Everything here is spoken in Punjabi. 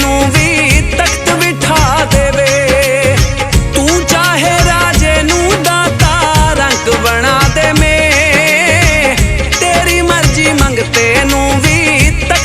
ਨੂੰ ਵੀ ਤਖਤ ਬਿਠਾ ਦੇਵੇ। ਤੂੰ ਚਾਹੇ ਰਾਜੇ ਨੂੰ ਦਾਤਾ ਰੰਗ ਬਣਾ ਦੇ ਮੇ ਤੇਰੀ ਮਰਜ਼ੀ ਮੰਗਤੇ ਨੂੰ ਵੀ ਤਖਤ